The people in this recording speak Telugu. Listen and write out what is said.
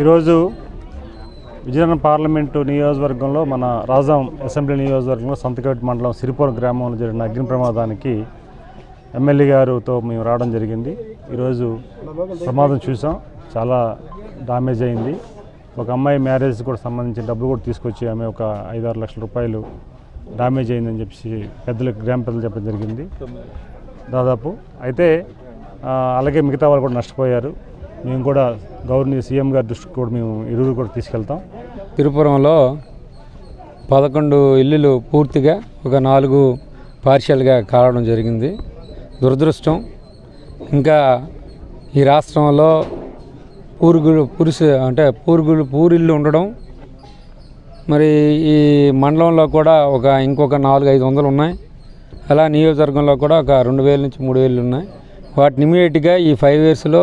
ఈరోజు విజయనగరం పార్లమెంటు నియోజకవర్గంలో మన రాజాం అసెంబ్లీ నియోజకవర్గంలో సంతకవేటి మండలం సిరిపురం గ్రామంలో జరిగిన అగ్ని ప్రమాదానికి ఎమ్మెల్యే గారితో మేము రావడం జరిగింది. ఈరోజు ప్రమాదం చూసాం. చాలా డామేజ్ అయింది. ఒక అమ్మాయి మ్యారేజ్ కూడా సంబంధించిన డబ్బులు కూడా తీసుకొచ్చి ఆమె ఒక ఐదారు లక్షల రూపాయలు డామేజ్ అయిందని చెప్పి పెద్దలకు గ్రామ పెద్దలు చెప్పడం జరిగింది. దాదాపు అయితే అలాగే మిగతా వాళ్ళు కూడా నష్టపోయారు. మేము కూడా గవర్నర్ సీఎం గారి దృష్టికి కూడా మేము ఇరువురు కూడా తీసుకెళ్తాం. తిరుపురంలో పదకొండు ఇల్లులు పూర్తిగా ఒక నాలుగు పార్షియల్గా కావడం జరిగింది. దురదృష్టం. ఇంకా ఈ రాష్ట్రంలో పూరుగులు పురుష అంటే పూరుగులు పూరిల్లు ఉండడం. మరి ఈ మండలంలో కూడా ఒక ఇంకొక నాలుగు ఐదు వందలు ఉన్నాయి. అలా నియోజకవర్గంలో కూడా ఒక రెండు వేల నుంచి మూడు వేలు ఉన్నాయి. వాటిని ఇమీడియట్గా ఈ ఫైవ్ ఇయర్స్లో